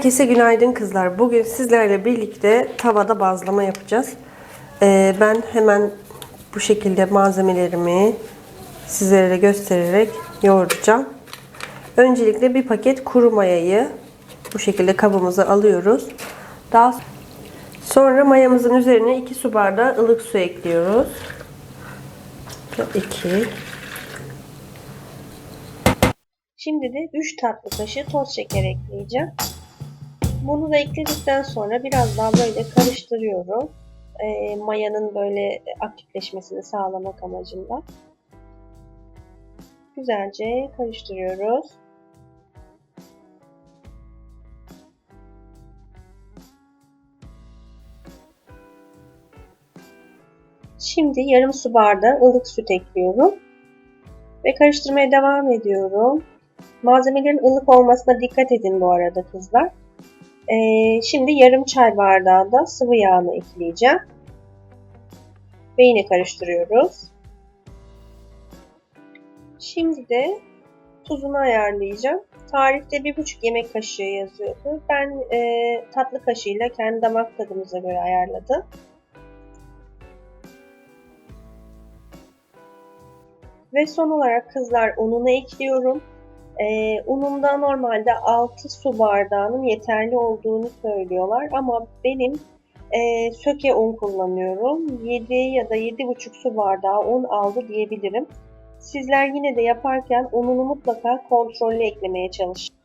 Herkese günaydın kızlar. Bugün sizlerle birlikte tavada bazlama yapacağız. Ee, ben hemen bu şekilde malzemelerimi sizlere göstererek yoğuracağım. Öncelikle bir paket kuru mayayı bu şekilde kabımıza alıyoruz. Daha sonra mayamızın üzerine 2 su bardağı ılık su ekliyoruz. 2 Şimdi de 3 tatlı kaşığı toz şeker ekleyeceğim. Bunu da ekledikten sonra biraz daha böyle karıştırıyorum. E, mayanın böyle aktifleşmesini sağlamak amacıyla. Güzelce karıştırıyoruz. Şimdi yarım su bardağı ılık süt ekliyorum. Ve karıştırmaya devam ediyorum. Malzemelerin ılık olmasına dikkat edin bu arada kızlar. Ee, şimdi yarım çay bardağı da sıvı yağını ekleyeceğim. Ve yine karıştırıyoruz. Şimdi de tuzunu ayarlayacağım. Tarifte 1,5 yemek kaşığı yazıyordu. Ben e, tatlı kaşığıyla kendi damak tadımıza göre ayarladım. Ve son olarak kızlar ununu ekliyorum. Ee, unumda normalde 6 su bardağının yeterli olduğunu söylüyorlar ama benim e, söke un kullanıyorum. 7 ya da 7,5 su bardağı un aldı diyebilirim. Sizler yine de yaparken ununu mutlaka kontrollü eklemeye çalışın.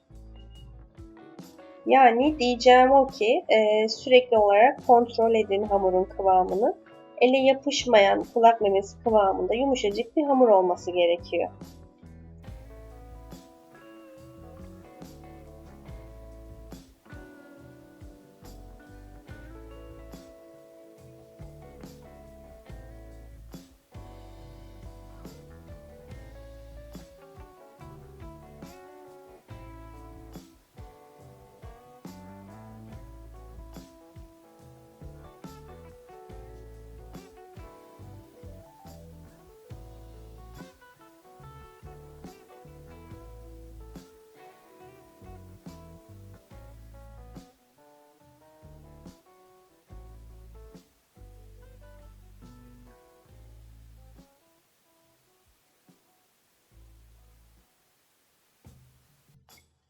Yani diyeceğim o ki e, sürekli olarak kontrol edin hamurun kıvamını. Ele yapışmayan kulak memesi kıvamında yumuşacık bir hamur olması gerekiyor.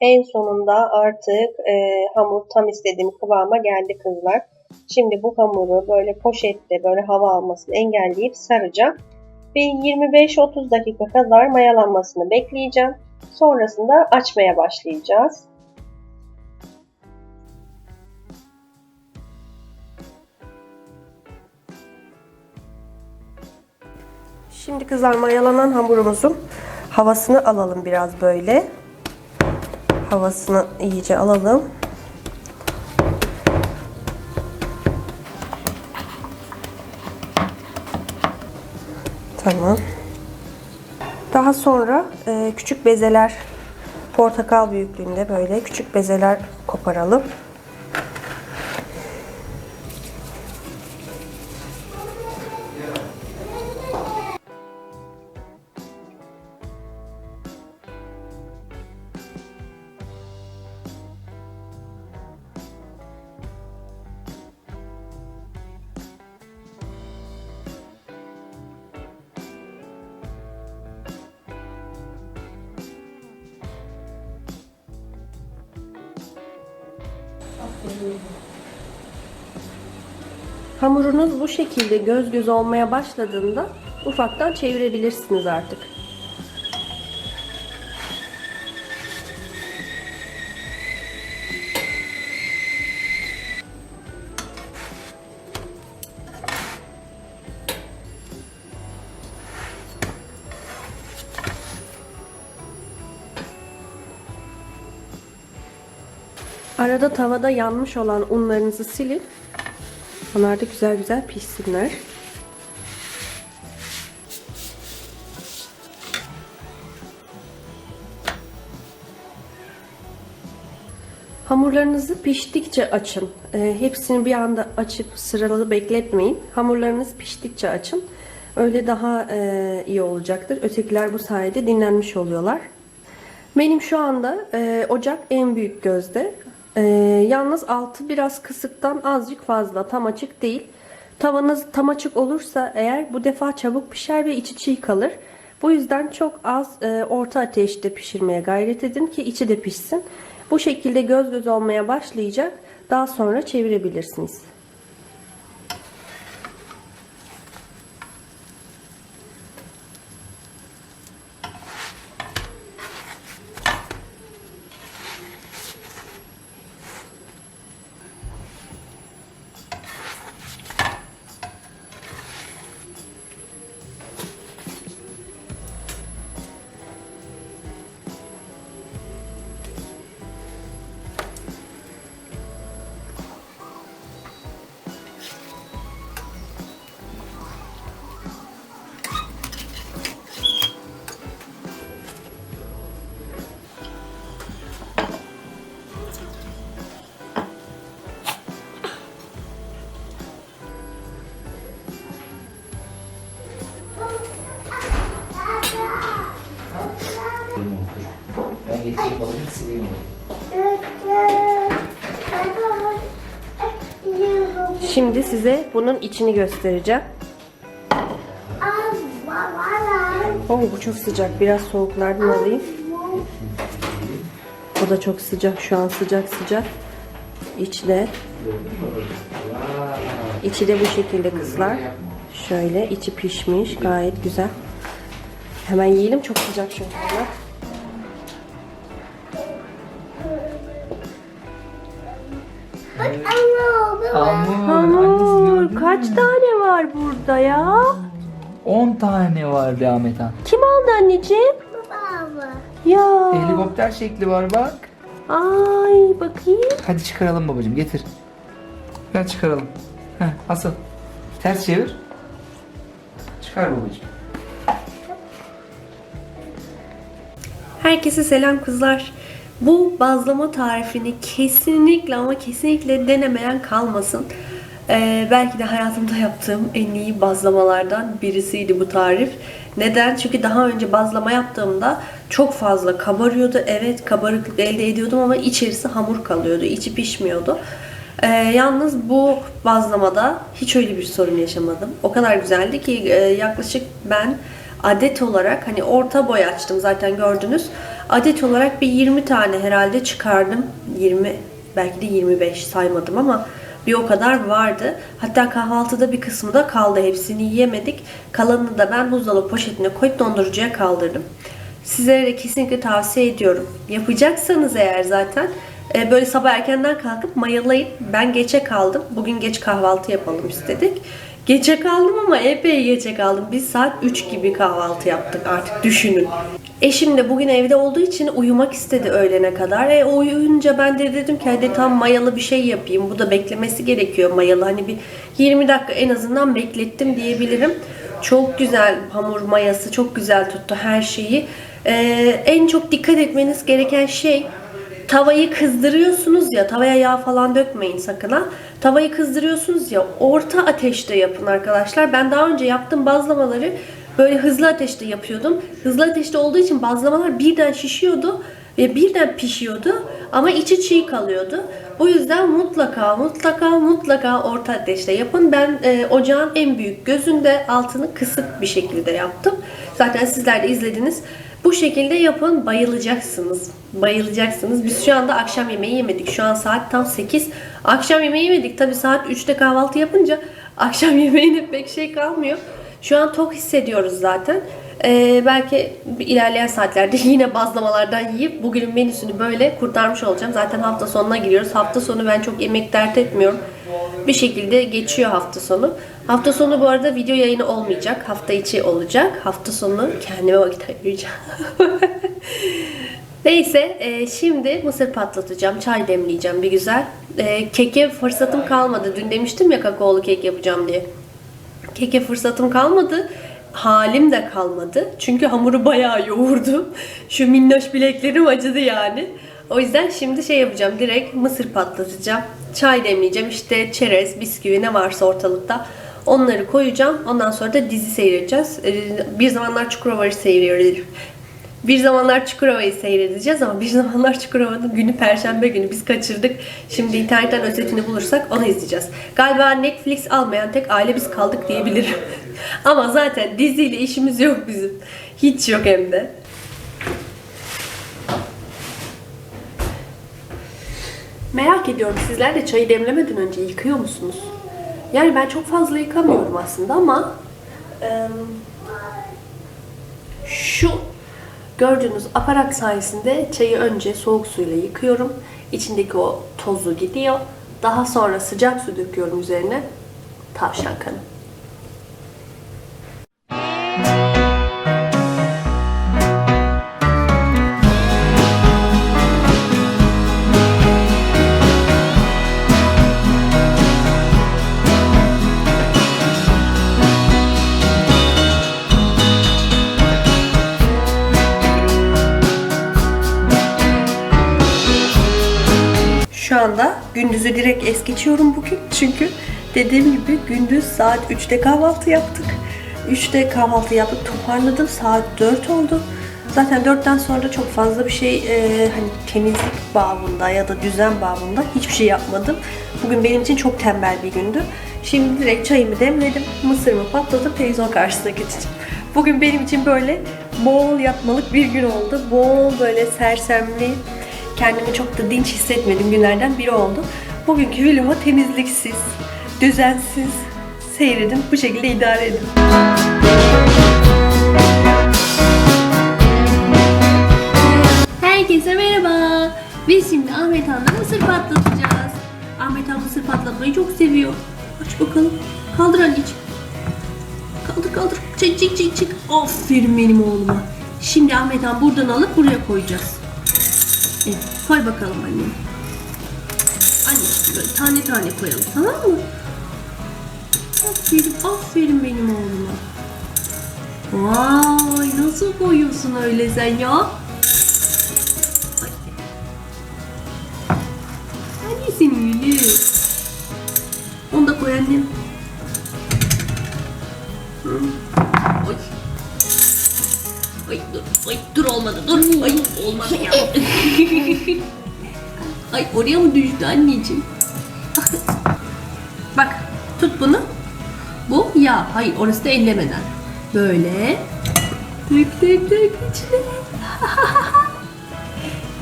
En sonunda artık e, hamur tam istediğim kıvama geldi kızlar. Şimdi bu hamuru böyle poşette böyle hava almasını engelleyip saracağım. Ve 25-30 dakika kadar mayalanmasını bekleyeceğim. Sonrasında açmaya başlayacağız. Şimdi kızlar mayalanan hamurumuzun havasını alalım biraz böyle havasını iyice alalım. Tamam. Daha sonra e, küçük bezeler portakal büyüklüğünde böyle küçük bezeler koparalım. Hamurunuz bu şekilde göz göz olmaya başladığında ufaktan çevirebilirsiniz artık. Arada tavada yanmış olan unlarınızı silin. Onlar da güzel güzel pişsinler. Hamurlarınızı piştikçe açın. E, hepsini bir anda açıp sıralı bekletmeyin. Hamurlarınız piştikçe açın. Öyle daha e, iyi olacaktır. Ötekiler bu sayede dinlenmiş oluyorlar. Benim şu anda e, ocak en büyük gözde. Ee, yalnız altı biraz kısıktan azıcık fazla. Tam açık değil. Tavanız tam açık olursa eğer bu defa çabuk pişer ve içi çiğ kalır. Bu yüzden çok az e, orta ateşte pişirmeye gayret edin ki içi de pişsin. Bu şekilde göz göz olmaya başlayacak. Daha sonra çevirebilirsiniz. Şimdi size bunun içini göstereceğim. Oh bu çok sıcak. Biraz soğuklardan alayım. Bu da çok sıcak. Şu an sıcak sıcak. İçi İçi de bu şekilde kızlar. Şöyle içi pişmiş. Gayet güzel. Hemen yiyelim. Çok sıcak çünkü. bunlar. Hamur. Hamur. Kaç tane var burada ya? 10 tane var Ahmet Han. Kim aldı anneciğim? Ya. Helikopter şekli var bak. Ay bakayım. Hadi çıkaralım babacığım getir. Gel çıkaralım. Heh, asıl. Ters çevir. Çıkar babacığım. Herkese selam kızlar. Bu bazlama tarifini kesinlikle ama kesinlikle denemeyen kalmasın. Ee, belki de hayatımda yaptığım en iyi bazlamalardan birisiydi bu tarif. Neden? Çünkü daha önce bazlama yaptığımda çok fazla kabarıyordu. Evet kabarıklık elde ediyordum ama içerisi hamur kalıyordu. içi pişmiyordu. Ee, yalnız bu bazlamada hiç öyle bir sorun yaşamadım. O kadar güzeldi ki e, yaklaşık ben adet olarak hani orta boy açtım zaten gördünüz. Adet olarak bir 20 tane herhalde çıkardım. 20 belki de 25 saymadım ama bir o kadar vardı. Hatta kahvaltıda bir kısmı da kaldı. Hepsini yiyemedik. Kalanını da ben buzdolabı poşetine koyup dondurucuya kaldırdım. Sizlere de kesinlikle tavsiye ediyorum. Yapacaksanız eğer zaten e, böyle sabah erkenden kalkıp mayalayın. Ben geçe kaldım. Bugün geç kahvaltı yapalım istedik. Geçe kaldım ama epey geçe kaldım. Biz saat 3 gibi kahvaltı yaptık artık düşünün. Eşim de bugün evde olduğu için uyumak istedi öğlene kadar. E uyuyunca ben de dedim ki hadi tam mayalı bir şey yapayım. Bu da beklemesi gerekiyor mayalı. Hani bir 20 dakika en azından beklettim diyebilirim. Çok güzel hamur mayası, çok güzel tuttu her şeyi. Ee, en çok dikkat etmeniz gereken şey tavayı kızdırıyorsunuz ya tavaya yağ falan dökmeyin sakın ha. Tavayı kızdırıyorsunuz ya orta ateşte yapın arkadaşlar. Ben daha önce yaptığım bazlamaları böyle hızlı ateşte yapıyordum. Hızlı ateşte olduğu için bazlamalar birden şişiyordu ve birden pişiyordu ama içi çiğ kalıyordu. Bu yüzden mutlaka mutlaka mutlaka orta ateşte yapın. Ben e, ocağın en büyük gözünde altını kısık bir şekilde yaptım. Zaten sizler de izlediniz. Bu şekilde yapın bayılacaksınız. Bayılacaksınız. Biz şu anda akşam yemeği yemedik. Şu an saat tam 8. Akşam yemeği yemedik. Tabi saat 3'te kahvaltı yapınca akşam yemeğine pek şey kalmıyor. Şu an tok hissediyoruz zaten. Ee, belki ilerleyen saatlerde yine bazlamalardan yiyip bugünün menüsünü böyle kurtarmış olacağım. Zaten hafta sonuna giriyoruz. Hafta sonu ben çok yemek dert etmiyorum. Bir şekilde geçiyor hafta sonu. Hafta sonu bu arada video yayını olmayacak. Hafta içi olacak. Hafta sonu kendime vakit ayıracağım. Neyse e, şimdi mısır patlatacağım. Çay demleyeceğim bir güzel. E, keke fırsatım kalmadı. Dün demiştim ya kakaolu kek yapacağım diye. Keke fırsatım kalmadı. Halim de kalmadı. Çünkü hamuru bayağı yoğurdu. Şu minnoş bileklerim acıdı yani. O yüzden şimdi şey yapacağım. Direkt mısır patlatacağım. Çay demleyeceğim. İşte çerez, bisküvi ne varsa ortalıkta. Onları koyacağım. Ondan sonra da dizi seyredeceğiz. Ee, Bir zamanlar Çukurova'yı seyrediyorum. Bir zamanlar Çukurova'yı seyredeceğiz ama bir zamanlar Çukurova'nın günü Perşembe günü biz kaçırdık. Şimdi internetten özetini bulursak onu izleyeceğiz. Galiba Netflix almayan tek aile biz kaldık diyebilirim. ama zaten diziyle işimiz yok bizim. Hiç yok hem de. Merak ediyorum sizler de çayı demlemeden önce yıkıyor musunuz? Yani ben çok fazla yıkamıyorum aslında ama em, şu gördüğünüz aparat sayesinde çayı önce soğuk suyla yıkıyorum. İçindeki o tozu gidiyor. Daha sonra sıcak su döküyorum üzerine. Tavşan kanı. Gündüzü direkt es geçiyorum bugün. Çünkü dediğim gibi gündüz saat 3'te kahvaltı yaptık. 3'te kahvaltı yaptık, toparladım. Saat 4 oldu. Zaten 4'ten sonra çok fazla bir şey e, hani temizlik babında ya da düzen babında hiçbir şey yapmadım. Bugün benim için çok tembel bir gündü. Şimdi direkt çayımı demledim, mısırımı patlatıp televizyon karşısına geçeceğim. Bugün benim için böyle bol yatmalık bir gün oldu. Bol böyle sersemli, kendimi çok da dinç hissetmediğim günlerden biri oldu. Bugünkü vlogu temizliksiz, düzensiz seyredin. Bu şekilde idare edin. Herkese merhaba. Biz şimdi Ahmet Han'la mısır patlatacağız. Ahmet Han mısır patlatmayı çok seviyor. Aç bakalım. Kaldır anneciğim. Kaldır kaldır. Çık çık çık çık. Aferin benim oğluma. Şimdi Ahmet Han buradan alıp buraya koyacağız. Evet, koy bakalım annem. Anneciğim böyle tane tane koyalım tamam mı? Aferin, aferin benim oğluma. Vay nasıl koyuyorsun öyle sen ya? Ay. Annesinin gülü. Onu da koy annem. Oy. Ay dur, ay dur olmadı dur. Ay olmadı ya. ay oraya mı düştü anneciğim? Bak tut bunu. Bu yağ. Hayır orası da ellemeden. Böyle. Dök dök dök içine.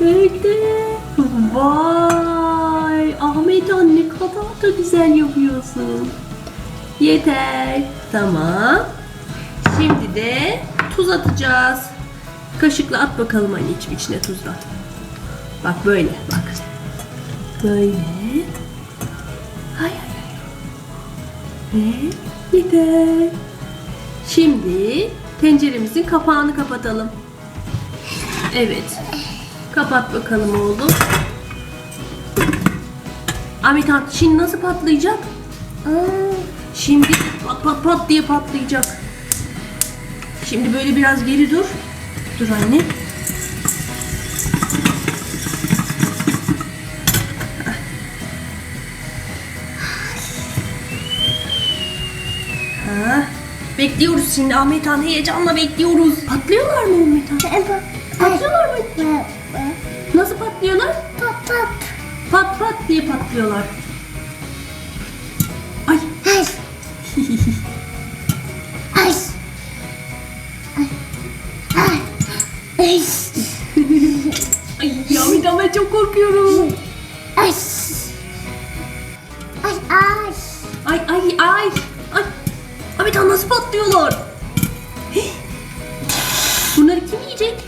dök dök. Vay. Ahmet anne ne kadar da güzel yapıyorsun. Yeter. Tamam. Şimdi de tuz atacağız. Kaşıkla at bakalım anneciğim içine tuzla. Bak böyle bak. Böyle. Hay hay hay. Ve yeter. Şimdi tenceremizin kapağını kapatalım. Evet. Kapat bakalım oğlum. Ahmet Han şimdi nasıl patlayacak? Şimdi pat pat pat diye patlayacak. Şimdi böyle biraz geri dur. Dur anne. Bekliyoruz şimdi Ahmet Han heyecanla bekliyoruz. Patlıyorlar mı Ahmet Han? Patlıyorlar mı? Nasıl patlıyorlar? Pat pat. Pat pat diye patlıyorlar. Ay. Ay. Ay. Ay. Ay. Ay Ahmet Han ben çok korkuyorum. Ay. Ay. Ay. Ay ay ay. Ahmet Han nasıl patlıyorlar? Bunları kim yiyecek?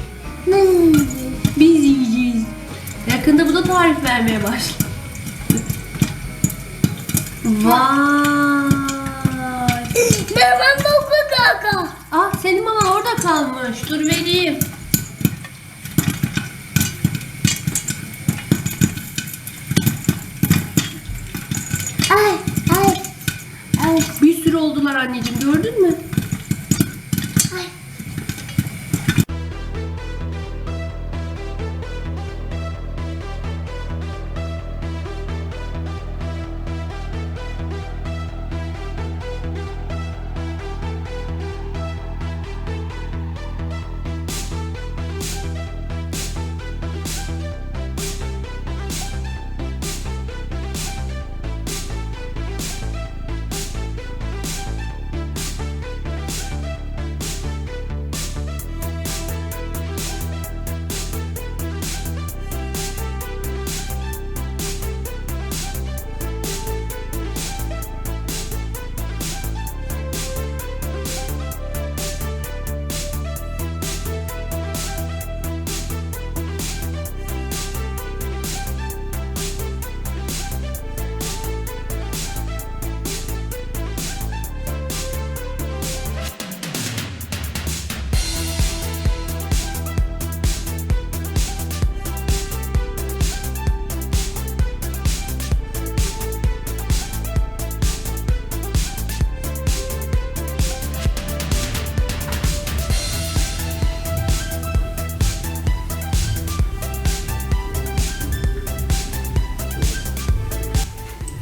Biz yiyeceğiz. Yakında bu da tarif vermeye başladı. Vay. Merhaba Boku Kaka. Ah senin mama orada kalmış. Dur vereyim. Ay. Ay. Ay. Bir sürü oldular anneciğim gördün mü?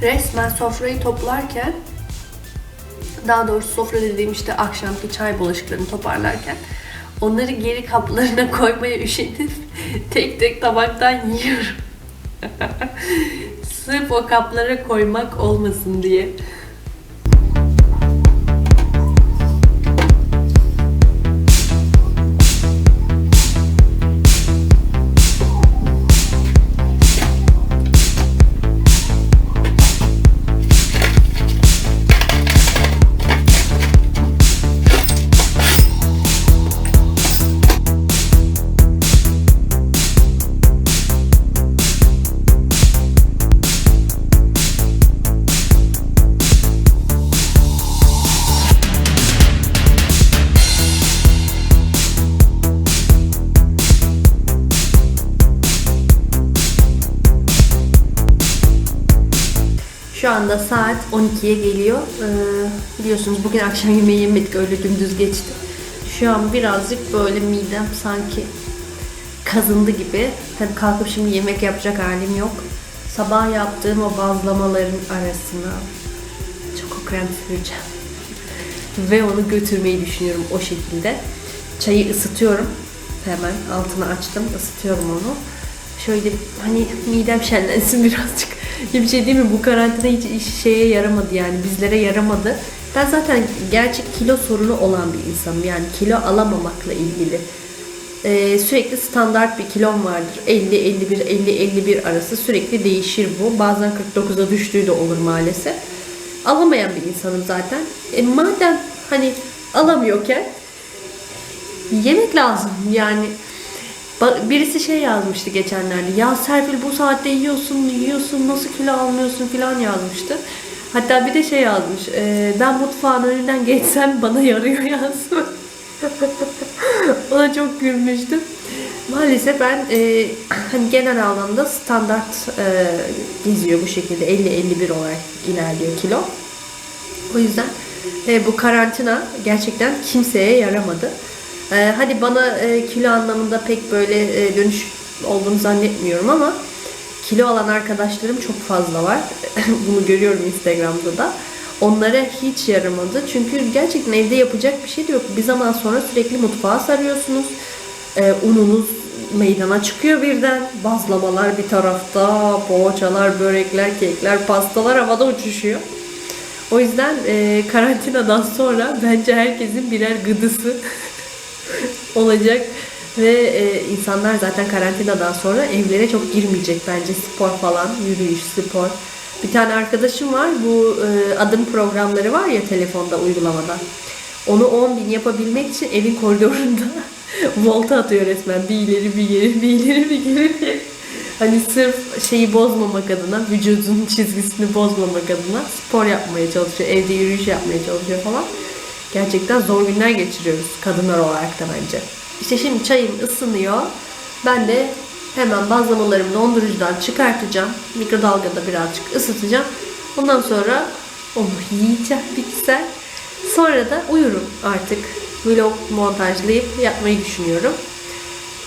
Resmen sofrayı toplarken daha doğrusu sofra dediğim işte akşamki çay bulaşıklarını toparlarken onları geri kaplarına koymaya üşenip tek tek tabaktan yiyorum. Sırf o kaplara koymak olmasın diye. Anda saat 12'ye geliyor. Ee, biliyorsunuz bugün akşam yemeği yemedik öyle dümdüz geçti. Şu an birazcık böyle midem sanki kazındı gibi. Tabii kalkıp şimdi yemek yapacak halim yok. Sabah yaptığım o bazlamaların arasına çoko krem süreceğim. Ve onu götürmeyi düşünüyorum o şekilde. Çayı ısıtıyorum. Hemen altını açtım, ısıtıyorum onu. Şöyle hani midem şenlensin birazcık. Ya bir şey değil mi? Bu karantina hiç şeye yaramadı yani bizlere yaramadı. Ben zaten gerçek kilo sorunu olan bir insanım. Yani kilo alamamakla ilgili. Ee, sürekli standart bir kilom vardır. 50, 51, 50, 51 arası sürekli değişir bu. Bazen 49'a düştüğü de olur maalesef. Alamayan bir insanım zaten. E, madem hani alamıyorken yemek lazım yani. Birisi şey yazmıştı geçenlerde. Ya Serpil bu saatte yiyorsun, yiyorsun, nasıl kilo almıyorsun falan yazmıştı. Hatta bir de şey yazmış. e, ben mutfağın önünden geçsem bana yarıyor yazmış. Ona çok gülmüştüm. Maalesef ben e, hani genel anlamda standart e, geziyor bu şekilde 50-51 olarak ilerliyor kilo. O yüzden e, bu karantina gerçekten kimseye yaramadı. E, hadi bana e, kilo anlamında pek böyle e, dönüş olduğunu zannetmiyorum ama kilo alan arkadaşlarım çok fazla var. Bunu görüyorum Instagram'da da. Onlara hiç yaramadı. Çünkü gerçekten evde yapacak bir şey de yok. Bir zaman sonra sürekli mutfağa sarıyorsunuz. E, ununuz meydana çıkıyor birden. Bazlamalar bir tarafta, poğaçalar, börekler, kekler, pastalar havada uçuşuyor. O yüzden e, karantinadan sonra bence herkesin birer gıdısı olacak ve e, insanlar zaten karantinadan sonra evlere çok girmeyecek bence spor falan, yürüyüş, spor. Bir tane arkadaşım var bu e, adım programları var ya telefonda uygulamada. Onu 10 bin yapabilmek için evin koridorunda volta atıyor resmen. Bir ileri bir geri, bir ileri bir geri. Hani sırf şeyi bozmamak adına, vücudun çizgisini bozmamak adına spor yapmaya çalışıyor. Evde yürüyüş yapmaya çalışıyor falan. Gerçekten zor günler geçiriyoruz kadınlar olarak da bence. İşte şimdi çayım ısınıyor. Ben de hemen bazlamalarımı dondurucudan çıkartacağım. Mikrodalgada birazcık ısıtacağım. Ondan sonra onu yiyeceğim bitkisel. Sonra da uyurum artık. Vlog montajlayıp yapmayı düşünüyorum.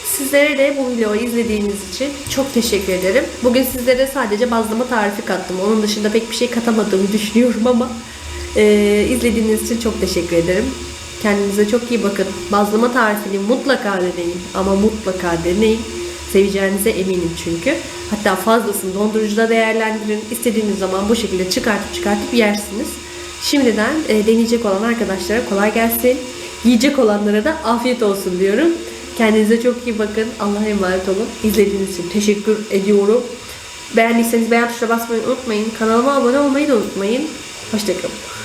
Sizlere de bu videoyu izlediğiniz için çok teşekkür ederim. Bugün sizlere sadece bazlama tarifi kattım. Onun dışında pek bir şey katamadığımı düşünüyorum ama e, izlediğiniz için çok teşekkür ederim. Kendinize çok iyi bakın. Bazlama tarifini mutlaka deneyin ama mutlaka deneyin. Seveceğinize eminim çünkü. Hatta fazlasını dondurucuda değerlendirin. İstediğiniz zaman bu şekilde çıkartıp çıkartıp yersiniz. Şimdiden e, deneyecek olan arkadaşlara kolay gelsin. Yiyecek olanlara da afiyet olsun diyorum. Kendinize çok iyi bakın. Allah'a emanet olun. İzlediğiniz için teşekkür ediyorum. Beğendiyseniz beğen tuşuna basmayı unutmayın. Kanalıma abone olmayı da unutmayın. Hoşçakalın.